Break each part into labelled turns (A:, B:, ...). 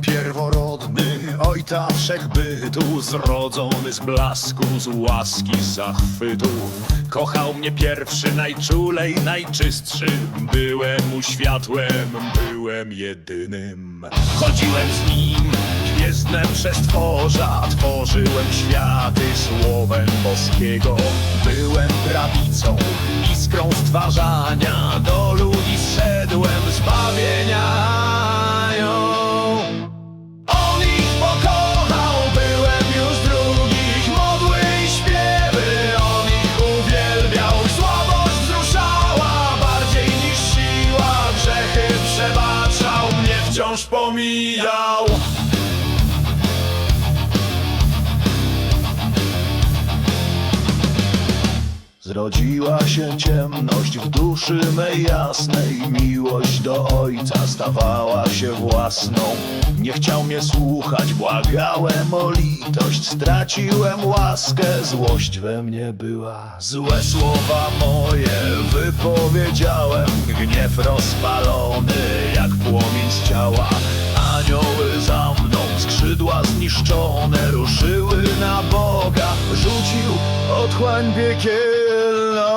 A: pierworodny, ojca wszechbytu, zrodzony z blasku, z łaski, zachwytu. Kochał mnie pierwszy, najczulej, najczystszy, byłem mu światłem, byłem jedynym. Chodziłem z nim, gwiezdne przestworza, tworzyłem światy słowem boskiego. Byłem prawicą, iskrą stwarzania, do ludzi zszedłem pomijał Zrodziła się ciemność w duszy mej jasnej. Miłość do ojca stawała się własną. Nie chciał mnie słuchać, błagałem o litość. Straciłem łaskę, złość we mnie była. Złe słowa moje wypowiedziałem. Gniew rozpalony płomień z ciała. Anioły za mną, skrzydła zniszczone Ruszyły na Boga, rzucił otchłań piekielną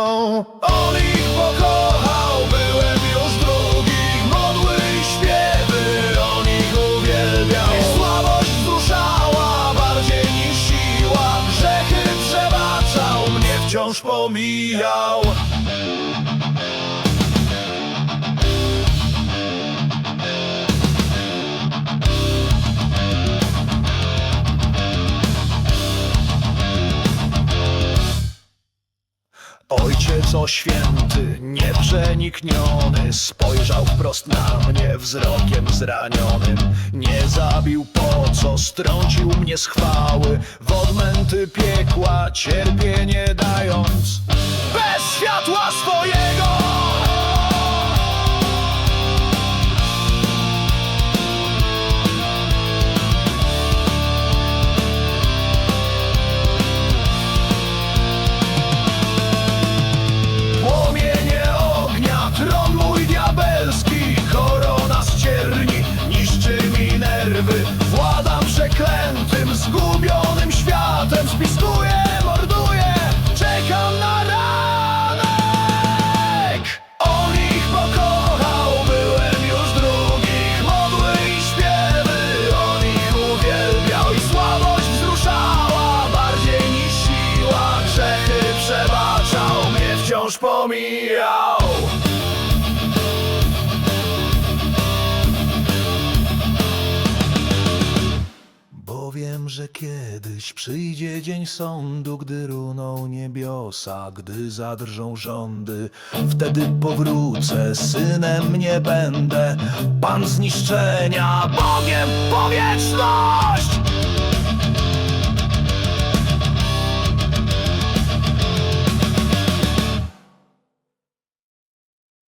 A: On ich pokochał, byłem już drugich Modły i śpiewy, on ich uwielbiał. Ich słabość wzruszała bardziej niż siła. Grzechy przebaczał, mnie wciąż pomijał Ojciec o święty, nieprzenikniony Spojrzał wprost na mnie wzrokiem zranionym. Nie zabił po co, strącił mnie z chwały. W odmęty piekła, cierpienie dając. Bez światła swojego pomijał Bo wiem, że kiedyś przyjdzie dzień sądu, gdy runą niebiosa, gdy zadrżą rządy. Wtedy powrócę, synem nie będę, pan zniszczenia, Bogiem powietrzną!